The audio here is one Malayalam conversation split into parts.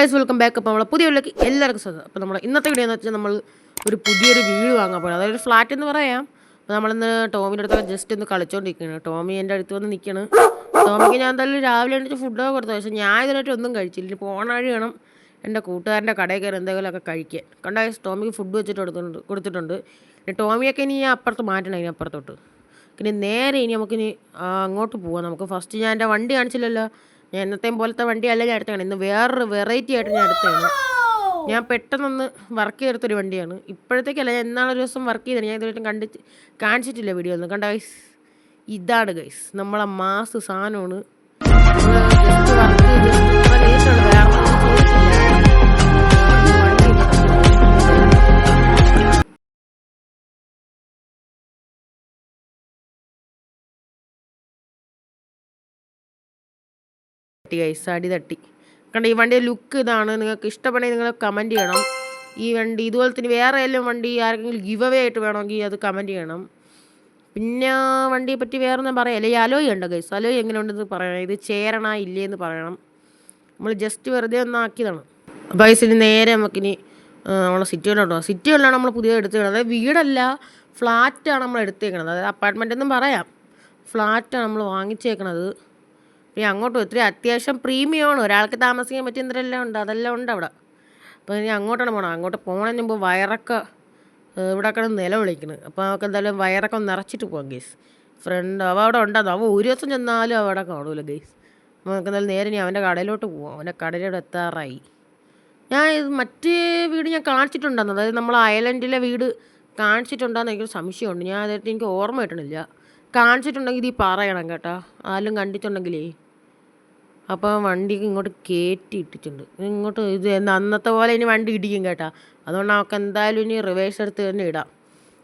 ഗൈസ് വെൽക്കം ബാക്ക് അപ്പോൾ നമ്മളെ പുതിയ വീട്ടിലേക്ക് എല്ലാവർക്കും സ്വാഗതം. അപ്പോൾ നമ്മൾ ഇന്നത്തെ വീഡിയോ എന്ന് വെച്ചാൽ നമ്മൾ ഒരു പുതിയൊരു വീട് വാങ്ങാൻ പോകണം അതായത് ഫ്ലാറ്റ് എന്ന് പറയാം. അപ്പോൾ നമ്മളിന്ന് ടോമിന്റെ അടുത്തൊക്കെ ജസ്റ്റ് ഒന്ന് കളിച്ചുകൊണ്ടിരിക്കുകയാണ് ടോമി എന്റെ അടുത്ത് വന്ന് നിൽക്കണം ടോമിക്ക് ഞാൻ എന്തായാലും രാവിലെ എണീറ്റ് ഫുഡൊക്കെ കൊടുത്തു. പക്ഷേ ഞാൻ ഇതിനായിട്ട് ഒന്നും കഴിച്ചില്ല. ഇനി പോണ വഴി വേണം എന്റെ കൂട്ടുകാരന്റെ കടയിൽ കയറി എന്തെങ്കിലുമൊക്കെ കഴിക്കാൻ. കണ്ട ടോമിക്ക് ഫുഡ് വെച്ചിട്ട് കൊടുത്തിട്ടുണ്ട് കൊടുത്തിട്ടുണ്ട്. ഇനി ടോമിയൊക്കെ ഇനി അപ്പുറത്ത് മാറ്റണം ഇനി അപ്പുറത്തോട്ട്. പിന്നെ നേരെ ഇനി നമുക്കിനി അങ്ങോട്ട് പോവാം. നമുക്ക് ഫസ്റ്റ് ഞാൻ എന്റെ വണ്ടി കാണിച്ചില്ലല്ലോ. ഞാൻ എന്നത്തെയും പോലത്തെ വണ്ടിയല്ല ഞാൻ എടുത്തതാണ് ഇന്ന് വേറൊരു വെറൈറ്റി ആയിട്ട് ഞാൻ എടുത്തതാണ് ഞാൻ പെട്ടെന്നൊന്ന് വർക്ക് ചെയ്തെടുത്തൊരു വണ്ടിയാണ്. ഇപ്പോഴത്തേക്കല്ല ഞാൻ എന്നാണ് ഒരു ദിവസം വർക്ക് ചെയ്തത് ഞാൻ ഇതുവരെയും കണ്ടി കാണിച്ചിട്ടില്ല വീഡിയോ ഒന്നും. കണ്ട ഗൈസ് ഇതാണ് ഗൈസ് നമ്മളെ മാസ് സാധനമാണ്. തട്ടി ഗൈസ് അടി തട്ടി. കണ്ട ഈ വണ്ടിയുടെ ലുക്ക് ഇതാണ്. നിങ്ങൾക്ക് ഇഷ്ടപ്പെടെങ്കിൽ നിങ്ങൾ കമന്റ് ചെയ്യണം. ഈ വണ്ടി ഇതുപോലെ തന്നെ വേറെ എല്ലാം വണ്ടി ആർക്കെങ്കിലും ഗിവ് അവേ ആയിട്ട് വേണമെങ്കിൽ അത് കമന്റ് ചെയ്യണം. പിന്നെ വണ്ടിയെ പറ്റി വേറെ ഒന്നും പറയാം ഈ അലോയ് ഉണ്ടോ ഗൈസ് അലോയ് എങ്ങനെയുണ്ടെന്ന് പറയണം. ഇത് ചേരണ ഇല്ലേ എന്ന് പറയണം. നമ്മൾ ജസ്റ്റ് വെറുതെ ഒന്ന് ആക്കിയതാണ്. ഗൈസ് നേരെ നമുക്കിനി നമ്മളെ സിറ്റി സിറ്റികളിലാണ് നമ്മൾ പുതിയ എടുത്തേക്കണത്. അതായത് വീടല്ല ഫ്ലാറ്റാണ് നമ്മൾ എടുത്തേക്കണത്. അതായത് അപ്പാർട്ട്മെന്റ് എന്നും പറയാം. ഫ്ലാറ്റാണ് നമ്മൾ വാങ്ങിച്ചേക്കണത്. പിന്നെ അങ്ങോട്ട് ഒത്തിരി അത്യാവശ്യം പ്രീമിയമാണ് ഒരാൾക്ക് താമസിക്കാൻ പറ്റിയ എന്തെല്ലാം ഉണ്ട്? അതെല്ലാം ഉണ്ട് അവിടെ. അപ്പോൾ ഇനി അങ്ങോട്ടാണ് പോകണം അങ്ങോട്ട് പോകണതിന് മുമ്പ് വയറൊക്കെ ഇവിടെ കിടന്ന് നിലവിളിക്കുന്നത് അപ്പോൾ നമുക്ക് എന്തായാലും വയറൊക്കെ ഒന്ന് നിറച്ചിട്ട് പോകാം ഗേസ് ഫ്രണ്ട് അവ അവിടെ ഉണ്ടാകും അവ ഒരു ദിവസം ചെന്നാലും അവിടെ കാണൂല ഗേസ് നമുക്ക് എന്തായാലും നേരെ ഇനി അവന്റെ കടയിലോട്ട് പോവാം. അവന്റെ കടയിലോട്ട് എത്താറായി. ഞാൻ മറ്റേ വീട് ഞാൻ കാണിച്ചിട്ടുണ്ടെന്ന് അതായത് നമ്മൾ അയലൻഡിലെ വീട് കാണിച്ചിട്ടുണ്ടെന്ന് എനിക്കൊരു സംശയമുണ്ട്. ഞാൻ അതായത് എനിക്ക് ഓർമ്മ കിട്ടണില്ല. കാണിച്ചിട്ടുണ്ടെങ്കിൽ ഇത് പറയണം കേട്ടോ. ആരും കണ്ടിട്ടുണ്ടെങ്കിലേ. അപ്പോൾ വണ്ടി ഇങ്ങോട്ട് കയറ്റി ഇട്ടിട്ടുണ്ട്. ഇങ്ങോട്ട് ഇത് അന്നത്തെ പോലെ ഇനി വണ്ടി ഇടിക്കും കേട്ടോ. അതുകൊണ്ട് നമുക്ക് എന്തായാലും ഇനി റിവേഴ്സ് എടുത്ത് തന്നെ ഇടാം.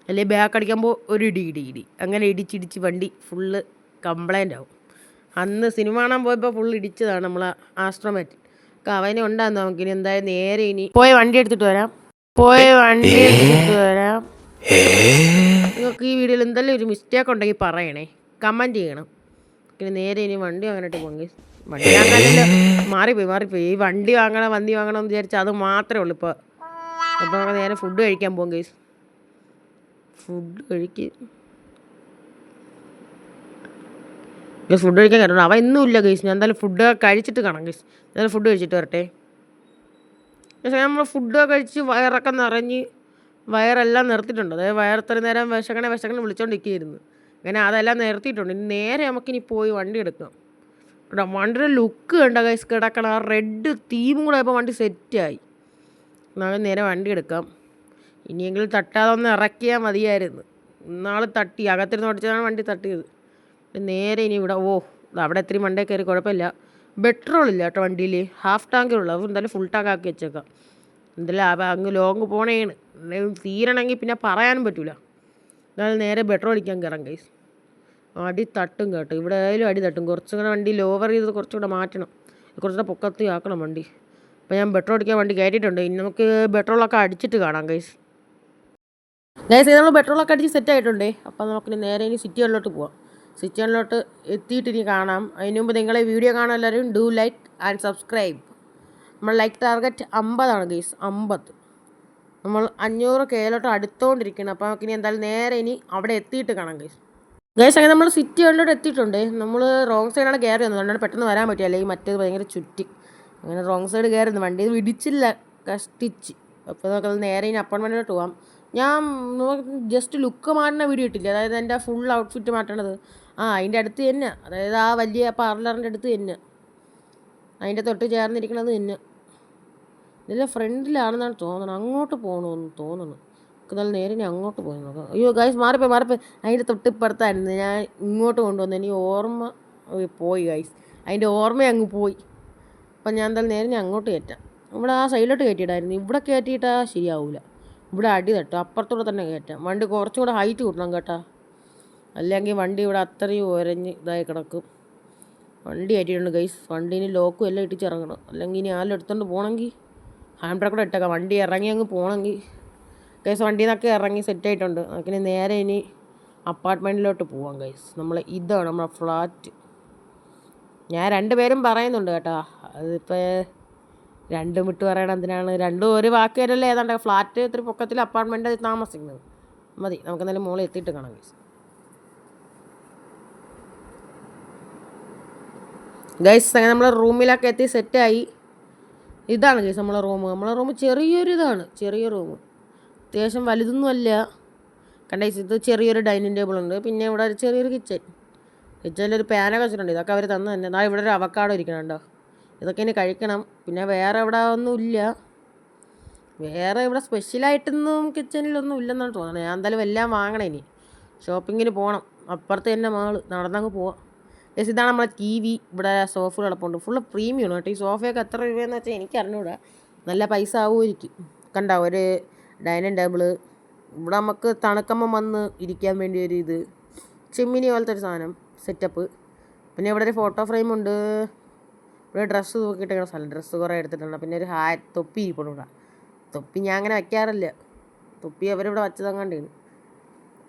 അല്ലെങ്കിൽ ബാക്ക് അടിക്കുമ്പോൾ ഒരു ഇടി ഇടി ഇടി. അങ്ങനെ ഇടിച്ചിടിച്ച് വണ്ടി ഫുള്ള് കംപ്ലൈന്റ് ആവും. അന്ന് സിനിമ കാണാൻ പോയപ്പോൾ ഫുൾ ഇടിച്ചതാണ് നമ്മൾ അപ്പം അവനെ നമുക്ക് ഇനി എന്തായാലും നേരെ ഇനി പോയ വണ്ടി എടുത്തിട്ട് വരാം. പോയ വണ്ടി എടുത്തിട്ട് വരാം. നിങ്ങൾക്ക് ഈ വീഡിയോയിൽ എന്തെങ്കിലും ഒരു മിസ്റ്റേക്ക് ഉണ്ടെങ്കിൽ പറയണേ. കമന്റ് ചെയ്യണം. പിന്നെ നേരെ ഇനി വണ്ടി വാങ്ങാനായിട്ട് പൊങ്ങി വണ്ടി വാങ്ങാനല്ല മാറിപ്പോയി മാറിപ്പോയി. ഈ വണ്ടി വാങ്ങണം വണ്ടി വാങ്ങണം എന്ന് വിചാരിച്ചാൽ അത് മാത്രമേ ഉള്ളൂ ഇപ്പോൾ അപ്പോൾ നമുക്ക് നേരെ ഫുഡ് കഴിക്കാൻ പോകും കേസ് ഫുഡ് കഴിക്ക്. ഗൈസ് ഫുഡ് കഴിക്കാൻ കയറണം അവ ഇന്നും ഇല്ല ഗൈസ് ഞാൻ എന്തായാലും ഫുഡ് കഴിച്ചിട്ട് കാണാം ഗൈസ് എന്തായാലും ഫുഡ് കഴിച്ചിട്ട് വരട്ടെ. പക്ഷേ നമ്മൾ ഫുഡ് കഴിച്ച് വയറൊക്കെ നിറഞ്ഞ് വയറെല്ലാം നിർത്തിയിട്ടുണ്ട്. അതായത് വയർ ഇത്ര നേരം വിശക്കണേ വിശക്കണേ വിളിച്ചോണ്ടിരിക്കുകയായിരുന്നു. അങ്ങനെ അതെല്ലാം നിർത്തിയിട്ടുണ്ട്. ഇനി നേരെ നമുക്കിനി പോയി വണ്ടി എടുക്കാം. കേട്ടോ വണ്ടിയുടെ ലുക്ക് കണ്ട കൈസ് കിടക്കണം ആ റെഡ് തീമും കൂടെ ആയപ്പോൾ വണ്ടി സെറ്റായി നാളെ നേരെ വണ്ടി എടുക്കാം. ഇനിയെങ്കിലും തട്ടാതെ ഒന്ന് ഇറക്കിയാൽ മതിയായിരുന്നു. ഇന്നാൾ തട്ടി അകത്തിരുന്ന് ഓടിച്ചതാണ് വണ്ടി തട്ടിയത്. നേരെ ഇനി ഇവിടെ ഓ അവിടെ എത്രയും മണ്ടേ കയറി കുഴപ്പമില്ല. പെട്രോൾ ഇല്ല കേട്ടോ വണ്ടിയിൽ ഹാഫ് ടാങ്കിലുള്ളൂ അത് എന്തായാലും ഫുൾ ടാങ്ക് ആക്കി വെച്ചേക്കാം. എന്തായാലും ആ അങ്ങ് ലോങ് പോണേണ്. തീരണമെങ്കിൽ പിന്നെ പറയാനും പറ്റൂല. എന്നാലും നേരെ പെട്രോൾ അടിക്കാൻ കയറാം കൈസ് അടി തട്ടും കേട്ടോ. ഇവിടെ ആയാലും അടി തട്ടും. കുറച്ചും കൂടെ വണ്ടി ലോവർ ചെയ്ത് കുറച്ചുകൂടെ മാറ്റണം. കുറച്ചുകൂടെ പൊക്കത്തി ആക്കണം വണ്ടി. അപ്പോൾ ഞാൻ പെട്രോൾ അടിക്കാൻ വണ്ടി കയറ്റിയിട്ടുണ്ട്. ഇനി നമുക്ക് പെട്രോളൊക്കെ അടിച്ചിട്ട് കാണാം ഗൈസ് ഗൈസ് നമ്മൾ പെട്രോളൊക്കെ അടിച്ച് സെറ്റ് ആയിട്ടുണ്ടേ. അപ്പോൾ നമുക്ക് നേരെ ഇനി സിറ്റികളിലോട്ട് പോവാം. സിറ്റികളിലോട്ട് എത്തിയിട്ട് ഇനി കാണാം. അതിന് മുമ്പ് നിങ്ങളെ വീഡിയോ കാണാൻ എല്ലാവരും ഡു ലൈക്ക് ആൻഡ് സബ്സ്ക്രൈബ് നമ്മൾ ലൈക്ക് ടാർഗറ്റ് അമ്പതാണ് ഗൈസ് അമ്പത്. നമ്മൾ അഞ്ഞൂറ് കെയിലോട്ട് അടുത്തോണ്ടിരിക്കണം. അപ്പോൾ നമുക്ക് ഇനി എന്തായാലും നേരെ ഇനി അവിടെ എത്തിയിട്ട് കാണാം ഗൈസ് ഗൈസ് അങ്ങനെ നമ്മൾ സിറ്റി സിറ്റികളിലോട്ട് എത്തിയിട്ടുണ്ട്. നമ്മൾ റോങ് സൈഡാണ് കയറി വന്നത്. അതുകൊണ്ടാണ് പെട്ടെന്ന് വരാൻ പറ്റിയ അല്ലെങ്കിൽ മറ്റേത് ഭയങ്കര ചുറ്റി. അങ്ങനെ റോങ് സൈഡ് കയറുന്നു വണ്ടി വിടിച്ചില്ല. ഇടിച്ചില്ല കഷ്ടിച്ച്. അപ്പോൾ നമുക്ക് നേരെ ഇനി അപ്പോയിൻമെന്റിലോട്ട് പോവാം. ഞാൻ ജസ്റ്റ് ലുക്ക് മാറ്റുന്ന വീഡിയോ ഇട്ടില്ല? അതായത് എന്റെ ഫുൾ ഔട്ട്ഫിറ്റ് മാറ്റണത്. ആ അതിന്റെ അടുത്ത് തന്നെ. അതായത് ആ വലിയ പാർലറിന്റെ അടുത്ത് തന്നെ. അതിന്റെ തൊട്ട് ചേർന്നിരിക്കണത് തന്നെ. ഇതിന്റെ ഫ്രണ്ടിലാണെന്നാണ് തോന്നുന്നത് അങ്ങോട്ട് പോകണമെന്ന് തോന്നുന്നു നമുക്ക് നല്ല നേരെ ഞാൻ അങ്ങോട്ട് പോയി നോക്കാം. അയ്യോ ഗൈസ് മാറിപ്പോയി മാറിപ്പോയി. അതിന്റെ തൊട്ടിപ്പുറത്തായിരുന്നു ഞാൻ ഇങ്ങോട്ട് കൊണ്ടുവന്നു ഇനി ഓർമ്മ പോയി ഗൈസ് അതിന്റെ ഓർമ്മ അങ്ങ് പോയി. അപ്പം ഞാൻ എന്തായാലും നേരെ ഞാൻ അങ്ങോട്ട് കയറ്റാം. ഇവിടെ ആ സൈഡിലോട്ട് കയറ്റിയിട്ടായിരുന്നു ഇവിടെ കയറ്റിയിട്ടാ ശരിയാവില്ല ഇവിടെ അടി തട്ടും. അപ്പുറത്തൂടെ തന്നെ കയറ്റാം. വണ്ടി കുറച്ചും കൂടെ ഹൈറ്റ് കൂട്ടണം കേട്ടാ. അല്ലെങ്കിൽ വണ്ടി ഇവിടെ അത്രയും ഒരഞ്ഞ് ഇതായി കിടക്കും. വണ്ടി കയറ്റിയിട്ടുണ്ട് ഗൈസ് വണ്ടീന് ലോക്കും എല്ലാം ഇട്ടിച്ചിറങ്ങണം. അല്ലെങ്കിൽ ഇനി ആരും എടുത്തോണ്ട് പോകണമെങ്കിൽ ഹാൻഡ് കൂടെ ഇട്ടേക്കാം. വണ്ടി ഇറങ്ങി അങ്ങ് പോകണമെങ്കിൽ. ഗൈസ് വണ്ടിയിൽ നിന്നൊക്കെ ഇറങ്ങി സെറ്റ് ആയിട്ടുണ്ട്. നമുക്കിനി നേരെ ഇനി അപ്പാർട്ട്മെന്റിലോട്ട് പോവാം ഗൈസ് നമ്മൾ ഇതാണ് നമ്മളെ ഫ്ലാറ്റ് ഞാൻ രണ്ടുപേരും പറയുന്നുണ്ട് കേട്ടോ. അതിപ്പോൾ രണ്ടും വിട്ട് പറയണം എന്തിനാണ്? രണ്ടും ഒരു വാക്ക് വരല്ലേ? ഏതാണ്ട് ഫ്ലാറ്റ് ഇത്തിരി പൊക്കത്തിൽ അപ്പാർട്ട്മെന്റ് താമസിക്കുന്നത്. മതി നമുക്ക് എന്തായാലും മോളിൽ എത്തിയിട്ട് കാണാം ഗൈസ് ഗൈസ് അങ്ങനെ നമ്മൾ റൂമിലൊക്കെ എത്തി സെറ്റായി ഇതാണ് ഗൈസ് നമ്മളെ റൂം. നമ്മളെ റൂം ചെറിയൊരു ഇതാണ്. ചെറിയ റൂം. അത്യാവശ്യം വലുതൊന്നുമല്ല. അല്ല കണ്ട ഗൈസ് ഇത് ചെറിയൊരു ഡൈനിങ് ടേബിൾ ഉണ്ട്. പിന്നെ ഇവിടെ ഒരു ചെറിയൊരു കിച്ചൺ. കിച്ചണിൽ ഒരു പാനൊക്കെ വെച്ചിട്ടുണ്ട്. ഇതൊക്കെ അവർ തന്നു തന്നെ. എന്നാൽ ഇവിടെ ഒരു അവക്കാടോ ഇരിക്കണുണ്ടോ ഇതൊക്കെ ഇനി കഴിക്കണം. പിന്നെ വേറെ ഇവിടെ ഒന്നും ഇല്ല വേറെ ഇവിടെ സ്പെഷ്യലായിട്ടൊന്നും കിച്ചണിലൊന്നും ഇല്ലെന്നാണ് തോന്നുന്നത്. ഞാൻ എന്തായാലും എല്ലാം വാങ്ങണേ ഇനി. ഷോപ്പിങ്ങിന് പോകണം അപ്പുറത്ത് തന്നെ മാൾ നടന്നങ്ങ് പോവാം. യെസ് ഇതാണ് നമ്മളെ ടി വി ഇവിടെ സോഫ കിടപ്പുണ്ട് ഫുള്ള് പ്രീമിയം ആണ് കേട്ടോ. ഈ സോഫയൊക്കെ എത്ര രൂപയെന്ന് വെച്ചാൽ എനിക്ക് അറിഞ്ഞൂടാ. നല്ല പൈസ ആവുമായിരിക്കും. കണ്ട? ഒരു ഡൈനിങ് ടേബിൾ ഇവിടെ നമുക്ക് തണുക്കമ്മ വന്ന് ഇരിക്കാൻ വേണ്ടി ഒരു ഇത്. ചിമ്മിനി പോലത്തെ ഒരു സാധനം. സെറ്റപ്പ് പിന്നെ ഇവിടെ ഒരു ഫോട്ടോ ഫ്രെയിം ഉണ്ട്. ഇവിടെ ഡ്രസ്സ് തൂക്കിയിട്ടിരിക്കുന്ന സ്ഥലം. ഡ്രസ്സ് കുറേ എടുത്തിട്ടുണ്ട്. പിന്നെ ഒരു ഹാ തൊപ്പി ഇരിപ്പുണ്ട് ഇവിടെ. തൊപ്പി ഞാൻ അങ്ങനെ വയ്ക്കാറില്ല തൊപ്പി അവരിവിടെ വച്ചതങ്ങാണ്ടാണ്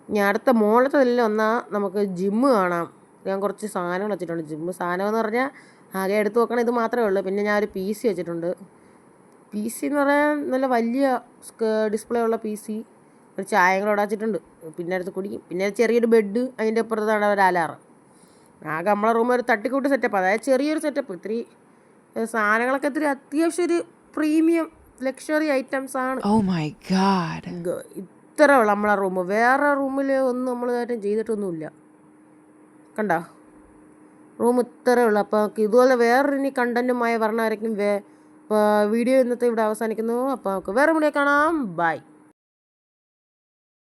ഇനി അടുത്ത മോളത്തെ ഇതിൽ ഒന്നാ നമുക്ക് ജിമ്മ് കാണാം. ഞാൻ കുറച്ച് സാധനങ്ങൾ വെച്ചിട്ടുണ്ട്. ജിമ്മ് സാധനം എന്ന് പറഞ്ഞാൽ ആകെ എടുത്ത് നോക്കണം ഇത് മാത്രമേ ഉള്ളൂ. പിന്നെ ഞാൻ ഒരു പി സി വെച്ചിട്ടുണ്ട്. പി സി എന്ന് പറയാൻ നല്ല വലിയ ഡിസ്പ്ലേ ഉള്ള പി സി. ഒരു ചായങ്ങൾ ഇവിടെ വെച്ചിട്ടുണ്ട്. പിന്നെ അടുത്ത് കുടിക്കും. പിന്നെ ചെറിയൊരു ബെഡ് അതിന്റെ അപ്പുറത്താണ് ഒരു അലാറം ആകെ നമ്മളെ റൂം ഒരു തട്ടിക്കൂട്ട് സെറ്റപ്പ് അതായത് ചെറിയൊരു സെറ്റപ്പ് ഇത്തിരി സാധനങ്ങളൊക്കെ ഇത്തിരി അത്യാവശ്യം ഒരു പ്രീമിയം ലക്ഷറി ഐറ്റംസ് ആണ്. Oh my god. ഗ- ഇത്ര ഉള്ള നമ്മളെ റൂം വേറെ റൂമിൽ ഒന്നും നമ്മൾ കാര്യം ചെയ്തിട്ടൊന്നുമില്ല. കണ്ട? റൂം ഇത്രേ ഉള്ളൂ. അപ്പോൾ ഇതുപോലെ വേറൊരു ഇനി കണ്ടന്റുമായി പറഞ്ഞായിരിക്കും വേ വീഡിയോ ഇന്നത്തെ ഇവിടെ അവസാനിക്കുന്നു. അപ്പോൾ നമുക്ക് വേറെ വീഡിയോ കാണാം. ബൈ